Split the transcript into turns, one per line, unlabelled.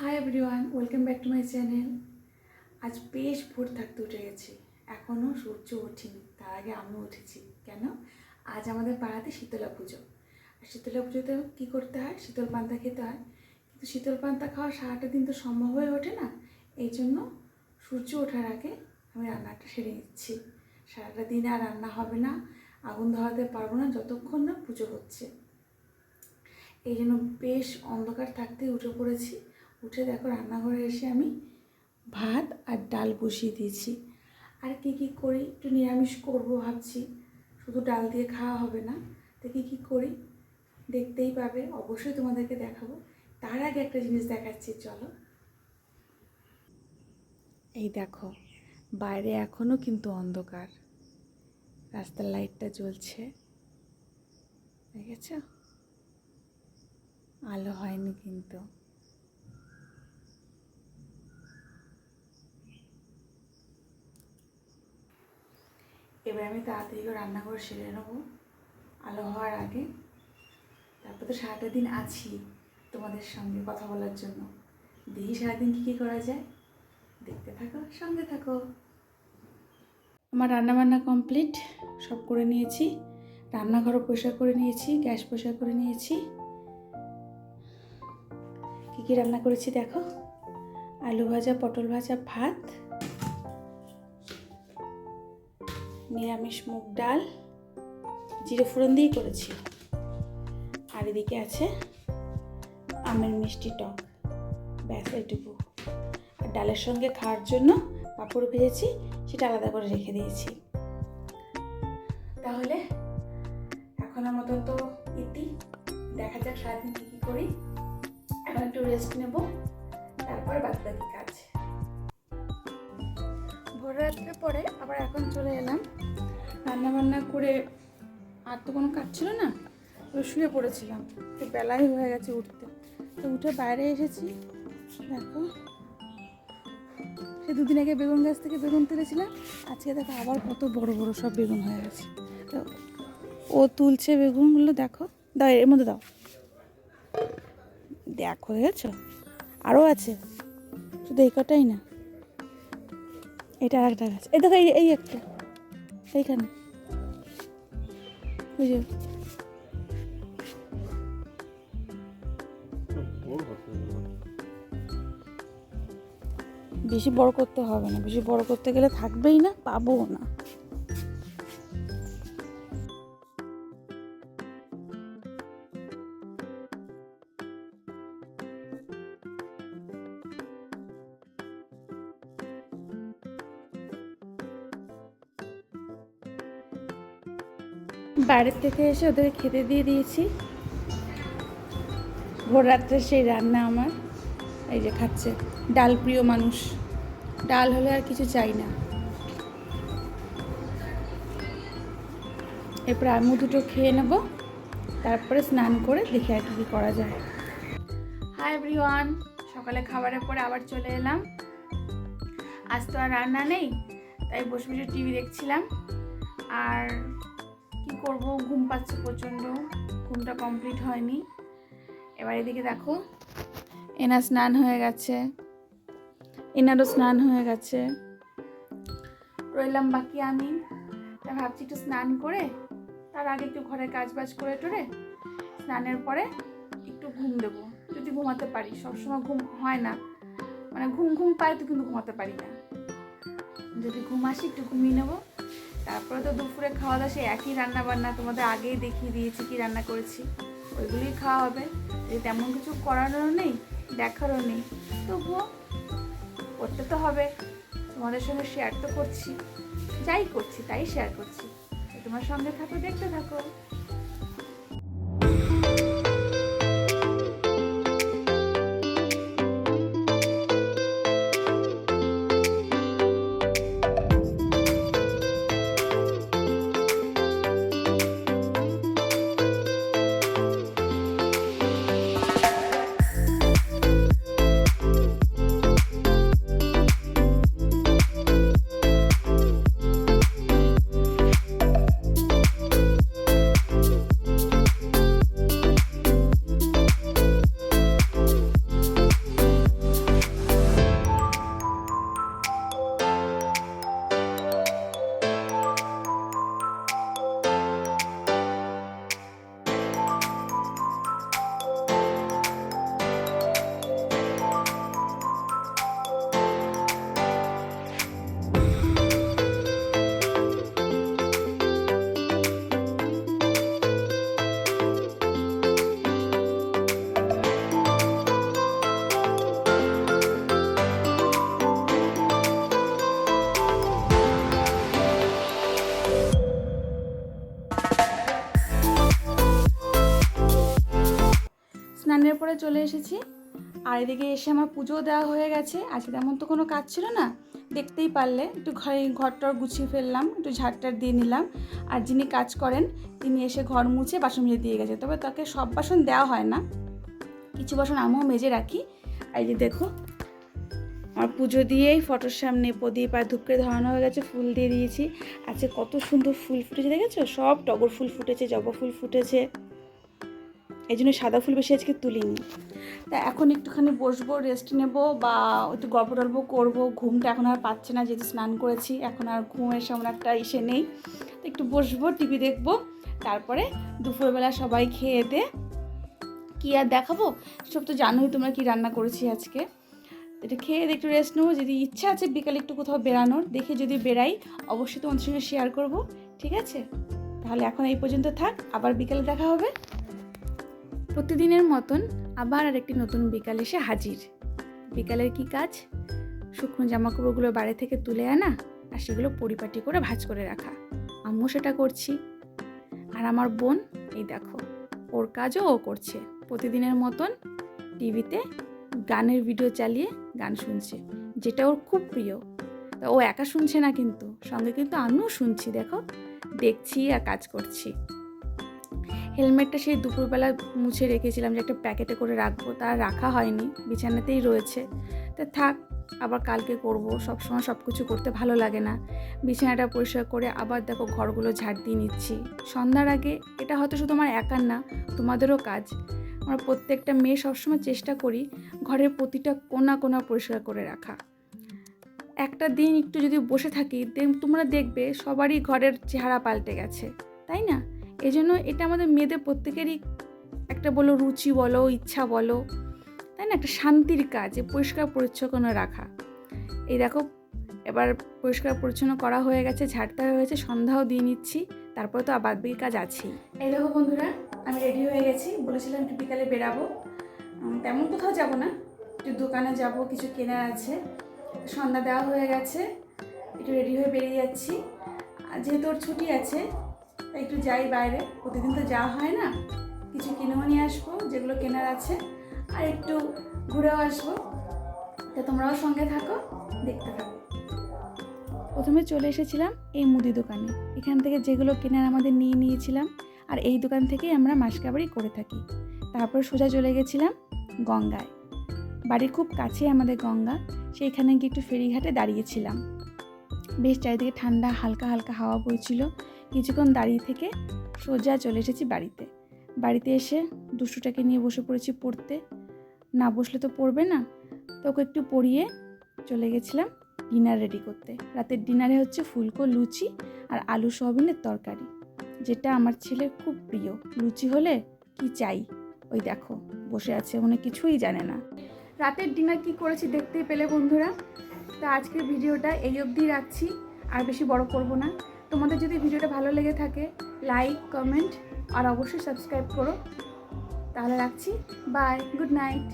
Hi everyone welcome back to my channel আজ বেশ ভোর থাকতে উঠে গেছি। এখনও সূর্য ওঠেনি, তার আগে আমিও উঠেছি। কেন? আজ আমাদের পাড়াতে শীতলা পুজো। আর শীতলা পুজোতে কী করতে হয়? শীতল পান্তা খেতে হয়। কিন্তু শীতল পান্তা খাওয়া সারাটা দিন তো সম্ভব হয়ে ওঠে না। এই জন্য সূর্য ওঠার আগে আমি রান্নাটা সেরে নিচ্ছি। সারাটা দিন আর রান্না হবে না, আগুন ধরাতে পারব না যতক্ষণ না পুজো হচ্ছে। এই জন্য বেশ অন্ধকার থাকতে উঠে পড়েছি। উঠে দেখো রান্নাঘরে এসে আমি ভাত আর ডাল বসিয়ে দিয়েছি। আর কী কী করি? একটু নিরামিষ করব ভাবছি। শুধু ডাল দিয়ে খাওয়া হবে না, তো কী কী করি? দেখতেই পাবে। অবশ্যই তোমাদেরকে দেখাবো। তার আগে একটা জিনিস দেখাচ্ছি, চলো। এই দেখো, বাইরে এখনও কিন্তু অন্ধকার। রাস্তার লাইটটা জ্বলছে। দেখেছ? আলো হয়নি কিন্তু। এবার আমি তাড়াতাড়ি করে রান্না করে সেরে নেব। আলো হওয়ার আগে। তারপর তো সারাটা দিন আছি তোমাদের সঙ্গে কথা বলার জন্য। দেখি সারাদিন কী কী করা যায়। দেখতে থাকো, সঙ্গে থাকো। আমার রান্নাবান্না কমপ্লিট, সব করে নিয়েছি। রান্নাঘরও পরিষ্কার করে নিয়েছি, গ্যাস পরিষ্কার করে নিয়েছি। কী কী রান্না করেছি দেখো? আলু ভাজা, পটল ভাজা, ভাত। নিরামিষ মুগ ডাল, জিরে ফোড়ন দিয়েই করেছি। আর এদিকে আছে আমের মিষ্টি টক। ব্যাস, এইটুকু। আর ডালের সঙ্গে খাওয়ার জন্য পাঁপড় ভেজেছি, সেটা আলাদা করে রেখে দিয়েছি। তাহলে এখনের মতো তো ইতি। দেখা যাক সারাদিন কী কী করি। এখন একটু রেস্ট নেব, তারপর বাদ বাকি কাজ। রাত্রে পরে, আবার এখন চলে এলাম। রান্না বান্না করে আর তো কোনো কাজ ছিল না, তো শুয়ে পড়েছিলাম। তো বেলাই হয়ে গেছে উঠতে। তো উঠে বাইরে এসেছি। দেখো, সে দুদিন আগে বেগুন গাছ থেকে বেগুন তুলেছিলাম। আজকে দেখো আবার কত বড় বড় সব বেগুন হয়ে গেছে। তো ও তুলছে বেগুনগুলো, দেখো। দাও, এর মধ্যে দাও। দেখো, দেখেছ? আরও আছে। শুধু এই কটাই না। এটা একটা গাছ। এই দেখো, এই এই একটা। এইখানে। বুঝলি বেশি বড় করতে হবে না। বেশি বড় করতে গেলে থাকবেই না পাবো না। বাইরের থেকে এসে ওদের খেতে দিয়ে দিয়েছি। ভোর রাত্রে সেই রান্না আমার। এই যে খাচ্ছে ডাল প্রিয় মানুষ। ডাল হলে আর কিছু চাই না। এরপর আমিও দুটো খেয়ে নেব। তারপরে স্নান করে দেখি আর কি কী করা যায়। হাই এভরিওয়ান, সকালে খাবারের পরে আবার চলে এলাম। আজ তো আর রান্না নেই, তাই বসে বসে টিভি দেখছিলাম। আর কি করব? ঘুম পাচ্ছে প্রচণ্ড। ঘুমটা কমপ্লিট হয়নি। এবার এদিকে দেখো, এনার স্নান হয়ে গেছে। এনারও স্নান হয়ে গেছে। রইলাম বাকি আমি। তা ভাবছি একটু স্নান করে, তার আগে একটু ঘরে কাজ বাজ করে টোরে স্নানের পরে একটু ঘুম দেবো। যদি ঘুমাতে পারি, সবসময় ঘুম হয় না। মানে ঘুম ঘুম পায় তো কিন্তু ঘুমাতে পারি না। যদি ঘুম আসি একটু ঘুমিয়ে নেব। তারপরে তো দুপুরে খাওয়া দাওয়া সেই একই রান্না বান্না তোমাদের আগেই দেখিয়ে দিয়েছি কি রান্না করেছি। ওইগুলোই খাওয়া হবে। যে তেমন কিছু করানোরও নেই, দেখারও নেই, তবুও করতে তো হবে। তোমাদের সঙ্গে শেয়ার তো করছি। যাই করছি, তাই শেয়ার করছি। তোমার সঙ্গে থাকো, দেখতে থাকো। চলে এসেছি। আর এদিকে এসে আমার পুজো দেওয়া হয়ে গেছে। আজকে তেমন তো কোনো কাজ ছিল না। দেখতেই পারলে, একটু ঘরে ঘরটর গুছিয়ে ফেললাম, একটু ঝাড়টার দিয়ে নিলাম। আর যিনি কাজ করেন, তিনি এসে ঘর মুছে বাসন মেজে দিয়ে গেছে। তবে তাকে সব বাসন দেওয়া হয় না। কিছু বাসন আমিও মেজে রাখি। আর যে দেখো, আমার পুজো দিয়েই ফটোর সামনে প্রদীপ আর ধূপকে ধরানো হয়ে গেছে, ফুল দিয়ে দিয়েছি। আজকে কত সুন্দর ফুল ফুটেছে, দেখেছ? সব টগর ফুল ফুটেছে, জবা ফুল ফুটেছে। এই জন্য সাদা ফুল বেশি আজকে তুলিনি। তা এখন একটুখানি বসবো রেস্ট নেব বা একটু গল্প টল্প করব। ঘুমটা এখন আর পাচ্ছে না, যেহেতু স্নান করেছি, এখন আর ঘুমের সেমন একটা ইসে নেই। তো একটু বসবো টিভি দেখব, তারপরে দুপুরবেলা সবাই খেয়ে দে। কী আর দেখাবো? সব তো জানোই তোমরা কি রান্না করেছি আজকে। এটা খেয়ে একটু রেস্ট নেব, যদি ইচ্ছা আছে বিকালে একটু কোথাও বেরানোর দেখে যদি বেরাই অবশ্যই তোমাদের সঙ্গে শেয়ার করব, ঠিক আছে? তাহলে এখন এই পর্যন্ত থাক, আবার বিকালে দেখা হবে। প্রতিদিনের মতন আবার আরেকটি নতুন বিকাল এসে হাজির। বিকালের কি কাজ? শুকনো জামাকাপড়গুলো বাড়ি থেকে তুলে আনা আর সেগুলো পরিপাটি করে ভাজ করে রাখা। আমিও সেটা করছি। আর আমার বোন, এই দেখো, ওর কাজও ও করছে। প্রতিদিনের মতন টিভিতে গানের ভিডিও চালিয়ে গান শুনছে, যেটা ওর খুব প্রিয়। তা ও একা শুনছে না কিন্তু, সঙ্গে কিন্তু আমিও শুনছি, দেখো। দেখছি আর কাজ করছি। হেলমেটটা সেই দুপুরবেলা মুছে রেখেছিলাম যে একটা প্যাকেটে করে রাখব। তা রাখা হয়নি, বিছানাতেই রয়েছে। তা থাক, আবার কালকে করব, সবসময় সব কিছু করতে ভালো লাগে না। বিছানাটা পরিষ্কার করে আবার দেখো ঘরগুলো ঝাড় দিয়ে নিচ্ছি। সন্ধ্যার আগে, এটা হয়তো শুধু আমার একার না, তোমাদেরও কাজ। আমরা প্রত্যেকটা মেয়ে সবসময় চেষ্টা করি ঘরের প্রতিটা কোনা কোনা পরিষ্কার করে রাখা। একটা দিন একটু যদি বসে থাকি তোমরা দেখবে সবারই ঘরের চেহারা পাল্টে গেছে, তাই না? এই জন্য এটা আমাদের মেয়েদের প্রত্যেকেরই একটা বলো, রুচি বলো, ইচ্ছা বলো, তাই না? একটা শান্তির কাজ, যে পরিষ্কার পরিচ্ছন্ন রাখা। এই দেখো, এবার পরিষ্কার পরিচ্ছন্ন করা হয়ে গেছে, ঝাড়তে হয়ে গেছে, সন্ধ্যাও দিয়ে নিচ্ছি, তারপরে তো আবার বাকি কাজ আছেই। এই দেখো বন্ধুরা, আমি রেডি হয়ে গেছি, বলেছিলাম একটু বিকালে বেরাবো। তেমন কোথাও যাব না, একটু দোকানে যাব, কিছু কেনার আছে। সন্ধ্যা দেওয়া হয়ে গেছে, একটু রেডি হয়ে বেরিয়ে যাচ্ছি। যেহেতু ওর ছুটি আছে তাই একটু যাই বাইরে। প্রতিদিন তো যাওয়া হয় না। কিছু কিনেও নিয়ে আসব, যেগুলো কেনার আছে। আর একটু ঘুরেও আসব। তা তোমরাও সঙ্গে থাকো, দেখতে থাকো। প্রথমে চলে এসেছিলাম এই মুদি দোকানে। এখান থেকে যেগুলো কেনার আমাদের নিয়ে নিয়েছিলাম। আর এই দোকান থেকেই আমরা মাসকাবাড়ি করে থাকি। তারপর সোজা চলে গেছিলাম গঙ্গায়। বাড়ির খুব কাছে আমাদের গঙ্গা। সেইখানে গিয়ে একটু ফেরিঘাটে দাঁড়িয়েছিলাম। বেশ চারিদিকে ঠান্ডা, হালকা হালকা হাওয়া বইছিল। কিছুক্ষণ দাঁড়িয়ে থেকে সোজা চলে এসেছি বাড়িতে। বাড়িতে এসে দুষ্টুটাকে নিয়ে বসে পড়েছি পড়তে। না বসলে তো পড়বে না। তো ওকে একটু পড়িয়ে চলে গেছিলাম ডিনার রেডি করতে। রাতের ডিনারে হচ্ছে ফুলকো, লুচি আর আলু সয়াবিনের তরকারি, যেটা আমার ছেলের খুব প্রিয়। লুচি হলে কি চাই? ওই দেখো, বসে আছে, মনে কিছুই জানে না। রাতের ডিনার কি করেছি দেখতেই পেলে বন্ধুরা। তা আজকের ভিডিওটা এই অবধি রাখছি। আর বেশি বড় করব না। তোমাদের যদি ভিডিওটা ভালো লেগে থাকে লাইক কমেন্ট আর অবশ্যই সাবস্ক্রাইব করো। তাহলে রাখছি। Bye good night